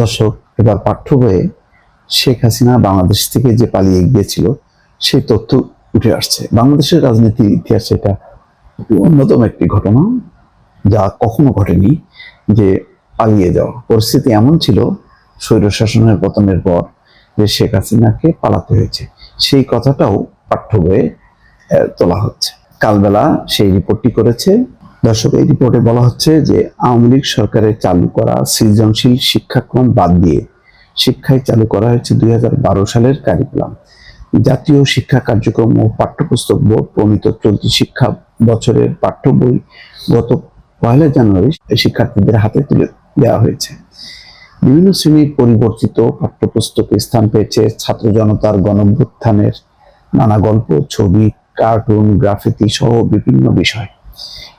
দর্শক, এবার পাঠ্য বইয়ে শেখ হাসিনা বাংলাদেশ থেকে যে পালিয়ে গিয়েছিল, সেই তথ্য উঠে আসছে। বাংলাদেশের রাজনীতির ইতিহাসে এটা অন্যতম একটি ঘটনা যা কখনো ঘটেনি যে পালিয়ে যাওয়া। পরিস্থিতি এমন ছিল, স্বৈর শাসনের পতনের পর যে শেখ হাসিনাকে পালাতে হয়েছে। সেই কথাটাও পাঠ্য বইয়ে তোলা হচ্ছে। কালবেলা সেই রিপোর্টটি করেছে দর্শক, এই রিপোর্টে বলা হচ্ছে যে আওয়ামী লীগ সরকারের চালু করা সৃজনশীল শিক্ষাক্রম বাদ দিয়ে শিক্ষায় চালু করা হয়েছে দুই সালের কারিকুলাম জাতীয় শিক্ষা কার্যক্রম ও পাঠ্যপুস্তক বোর্ড প্রণীত চলতি শিক্ষা বছরের পাঠ্য বই গত পয়লা জানুয়ারি শিক্ষার্থীদের হাতে তুলে দেওয়া হয়েছে। বিভিন্ন শ্রেণির পরিবর্তিত পাঠ্যপুস্তকে স্থান পেয়েছে ছাত্র জনতার গণভ্যুত্থানের নানা গল্প, ছবি কার্টুন, গ্রাফিতি সহ বিভিন্ন বিষয়।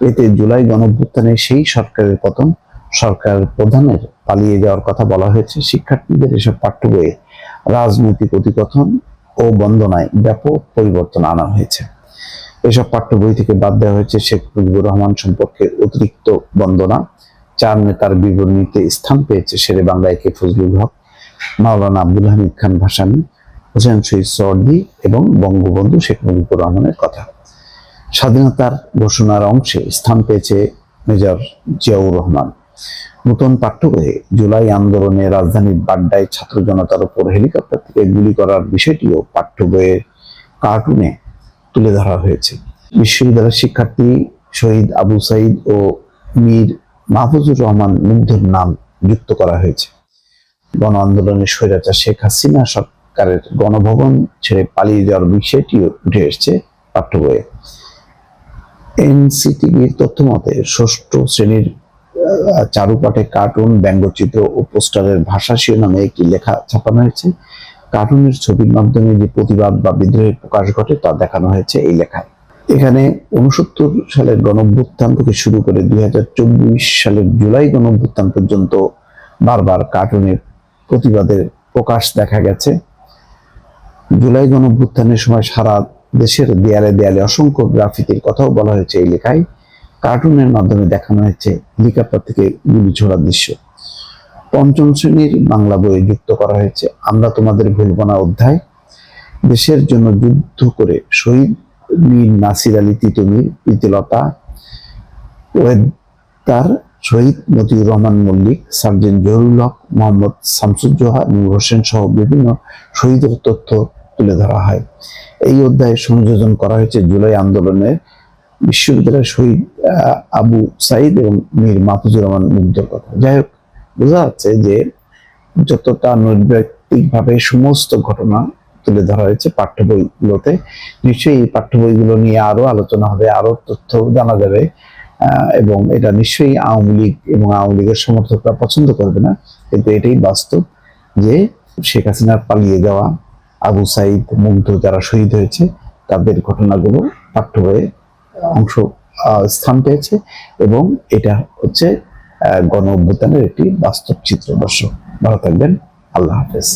এতে জুলাই গণভ্যুত্থানে সেই সরকারের পতন, সরকার প্রধানের পালিয়ে যাওয়ার কথা বলা হয়েছে। শিক্ষার্থীদের এসব পাঠ্য বইয়ে রাজনৈতিক অধিকথন ও বন্দনায় ব্যাপক পরিবর্তন আনা হয়েছে। এসব পাঠ্য বই থেকে বাদ দেওয়া হয়েছে শেখ মুজিবুর রহমান সম্পর্কে অতিরিক্ত বন্দনা। চার নেতার বিবরণীতে স্থান পেয়েছে শেরে বাংলায় কে ফজলুল হক, মাওলানা আব্দুল হামিদ খান ভাসানী হোসেন শহীদ সর্দি এবং বঙ্গবন্ধু শেখ মুজিবুর রহমানের কথা। স্বাধীনতার ঘোষণার অংশে স্থান পেয়েছে মেজর জিয়াউর রহমান। নতুন পাঠ্য জুলাই আন্দোলনে রাজধানীর বাড্ডায় ছাত্র জনতার উপর হেলিকপ্টার থেকে গুলি করার বিষয়টিও পাঠ্য বইয়ের কার্টুনে তুলে ধরা হয়েছে। বিশ্ববিদ্যালয়ের শিক্ষার্থী শহীদ আবু সাইদ ও মীর মাহফুজুর রহমান মুগ্ধর নাম যুক্ত করা হয়েছে। গণ আন্দোলনের স্বৈরাচার শেখ হাসিনা সরকারের গণভবন ছেড়ে পালিয়ে যাওয়ার বিষয়টিও উঠে এসেছে পাঠ্য বইয়ে এনসিটিভির তথ্য মতে, ষষ্ঠ শ্রেণির চারুপাঠে কার্টুন, ব্যঙ্গচিত্র ও পোস্টারের ভাষা শিরোনামে একটি লেখা ছাপানো হয়েছে। কার্টুনের ছবির মাধ্যমে যে প্রতিবাদ বা বিদ্রোহের প্রকাশ ঘটে তা দেখানো হয়েছে এই লেখায়। এখানে উনসত্তর সালের গণভ্যুত্থান থেকে শুরু করে দুই হাজার চব্বিশ সালের জুলাই গণভ্যুত্থান পর্যন্ত বারবার কার্টুনের প্রতিবাদের প্রকাশ দেখা গেছে। জুলাই গণভ্যুত্থানের সময় সারা দেশের দেয়ালে দেয়ালে অসংখ্য গ্রাফিতির কথাও বলা হয়েছে এই লেখায়। কার্টুনের মাধ্যমে দেখানো হয়েছে হেলিকপ্টার থেকে গুলি ছোড়ার দৃশ্য। পঞ্চম শ্রেণির বাংলা বইয়ে যুক্ত করা হয়েছে আমরা তোমাদের ভুলব না অধ্যায়। দেশের জন্য যুদ্ধ করে শহীদ মীর নাসির আলী তিতুমির প্রীতিলতা ওয়েদার শহীদ মতিউর রহমান মল্লিক, সার্জেন্ট জহুরুল হক, মোহাম্মদ শামসুজ্জোহা নূর হোসেন সহ বিভিন্ন শহীদের তথ্য তুলে ধরা হয়। এই অধ্যায়ে সংযোজন করা হয়েছে জুলাই আন্দোলনের বিশ্ববিদ্যালয়ের শহীদ আবু সাইদ এবং মীর মাহফুজুর রহমান মুগ্ধর কথা। যাই হোক, বোঝা যাচ্ছে যে যতটা নৈর্ব্যক্তিকভাবে সমস্ত ঘটনা তুলে ধরা হয়েছে পাঠ্য বইগুলোতে, নিশ্চয়ই এই পাঠ্য বইগুলো নিয়ে আরও আলোচনা হবে, আরও তথ্য জানা যাবে এবং এটা নিশ্চয়ই আওয়ামী লীগ এবং আওয়ামী লীগের সমর্থকরা পছন্দ করবে না। কিন্তু এটাই বাস্তব যে শেখ হাসিনার পালিয়ে যাওয়া আবু সাইদ মুগ্ধ যারা শহীদ হয়েছে, তাদের ঘটনাগুলো পাঠ্য বইয়ে অংশ স্থান পেয়েছে এবং এটা হচ্ছে গণ অভ্যুত্থানের একটি বাস্তব চিত্র। দর্শক, ভালো থাকবেন। আল্লাহ হাফেজ।